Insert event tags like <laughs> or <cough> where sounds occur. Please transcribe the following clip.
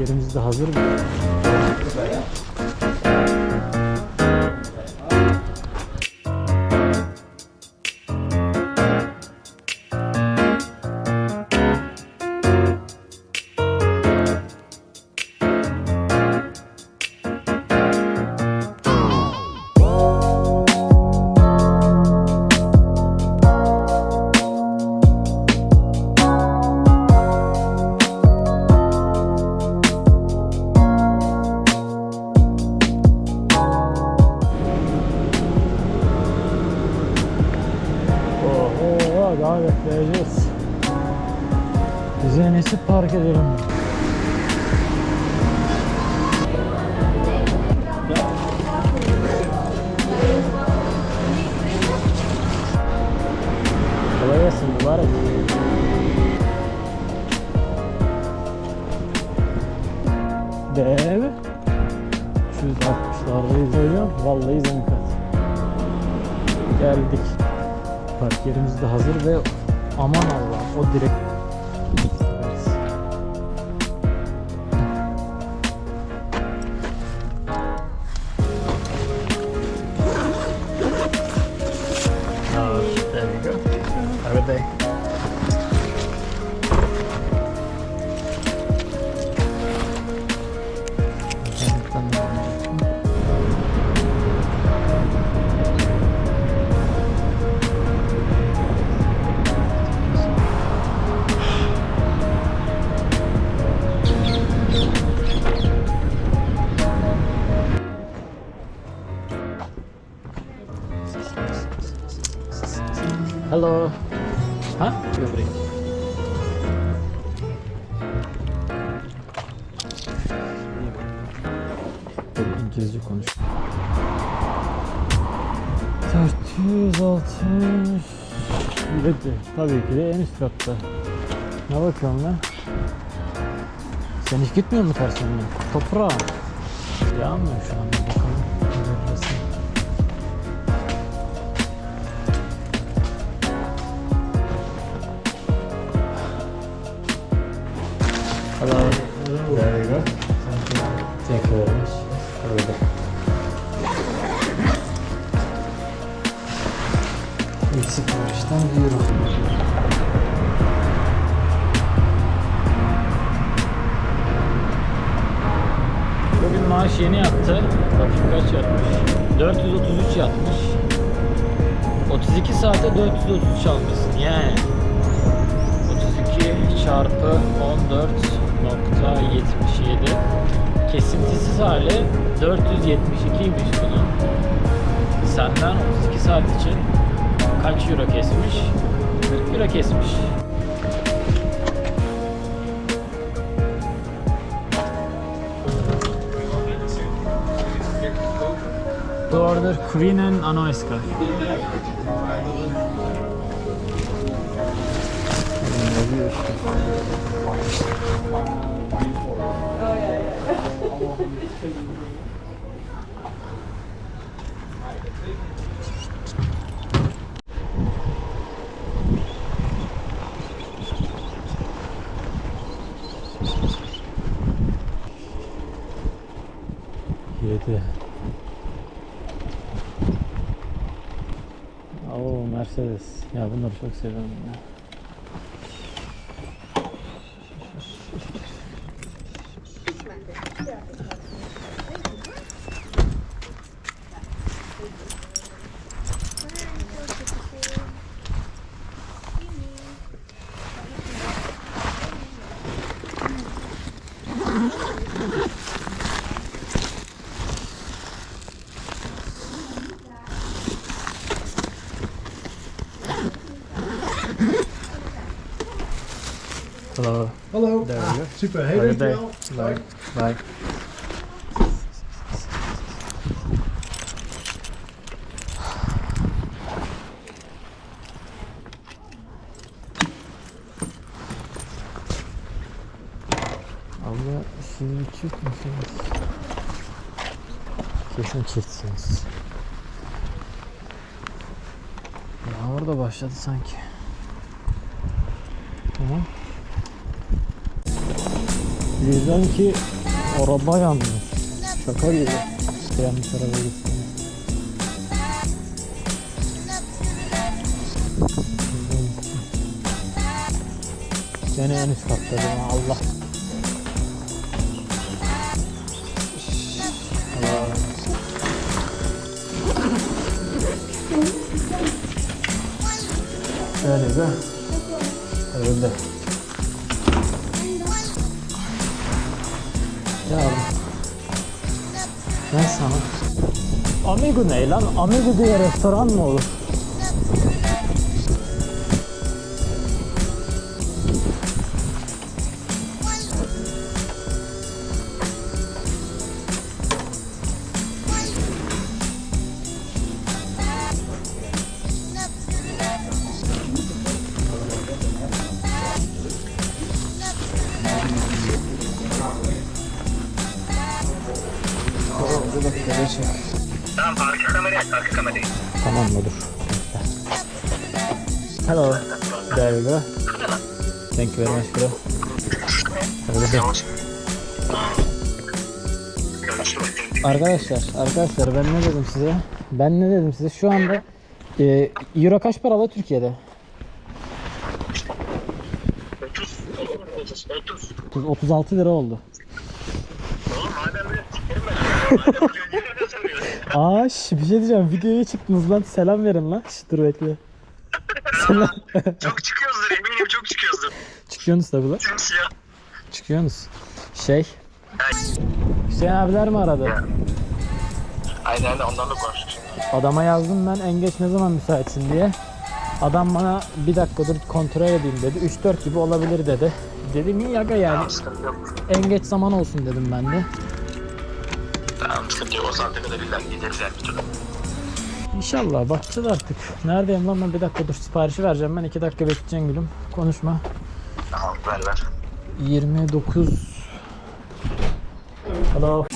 yerimiz de hazır mı? İyisi park edelim. Kolay gelsin mübarek. Dev. 360'lardayız hocam. Vallahi zemin kat. Geldik. Park yerimiz de hazır ve aman Allah'ım o direkt Hello. Ha? Böbrek. Dur, İngilizce konuş. 460 Tabii ki de en üst katta. Ne bakıyorsun lan? Sen hiç gitmiyor mu ters yönde? Toprağa. Yağmıyor şu anda bakalım. Hello. There you go. Thank you very much. Have a good day. İlk siparişten bir euro. Bugün maaş yeni yattı. Bakayım kaç yatmış. 433 yatmış. 32 saate 433 almışsın yani. 32 çarpı 14.77 kesintisiz hali 472'ymiş bunun. Senden 32 saat için kaç euro kesmiş? 40 euro kesmiş. To order Queen and Anoiska. Yedi. Oo Mercedes. Ya bunları çok seviyorum ya. Hello. Hallo. There we Ah, go. super, Have hey, day. dankjewel. Bye. Bye. Abla siz bir çift misiniz? Kesin çiftsiniz. Yağmur da başladı sanki. Tamam. Birden ki araba yanmış. Şaka gibi. Yanmış araba gitti. Gene en üst katta? Allah. Öyle be. Öyle. Ya ben sana Amigo ne lan? Amigo diye restoran mı olur? Tamam arka kamerayı aç, arka kamerayı. Tamam dur. Hello. There you go. Thank you very much bro. Have a good day. Arkadaşlar, arkadaşlar ben ne dedim size? Ben ne dedim size? Şu anda e, Euro kaç paralı Türkiye'de? 30, 30, 30. 30 36 lira oldu. Oğlum madem böyle sikerim ben. Madem böyle niye öyle söylüyorsun? Aa şş, bir şey diyeceğim. Videoya çıktınız lan. Selam verin lan. Şş, dur bekle. Selam. <laughs> Çok çıkıyoruzdur eminim çok çıkıyoruzdur. Çıkıyorsunuz tabi lan. Simsiyah. Çıkıyorsunuz. Şey. Hüseyin abiler mi aradı? Aynen aynen ondan da konuştuk. Adama yazdım ben en geç ne zaman müsaitsin diye. Adam bana bir dakika dur kontrol edeyim dedi. 3-4 gibi olabilir dedi. Dedim iyi aga yani. Tamam sıkıntı yok. En geç zaman olsun dedim ben de. Tamam sıkıntı yok. O saate kadar illa gideriz yani bir türlü. İnşallah bakacağız artık. Neredeyim lan ben bir dakika dur siparişi vereceğim ben 2 dakika bekleyeceğim gülüm. Konuşma. Tamam ver ver. 29 Hello.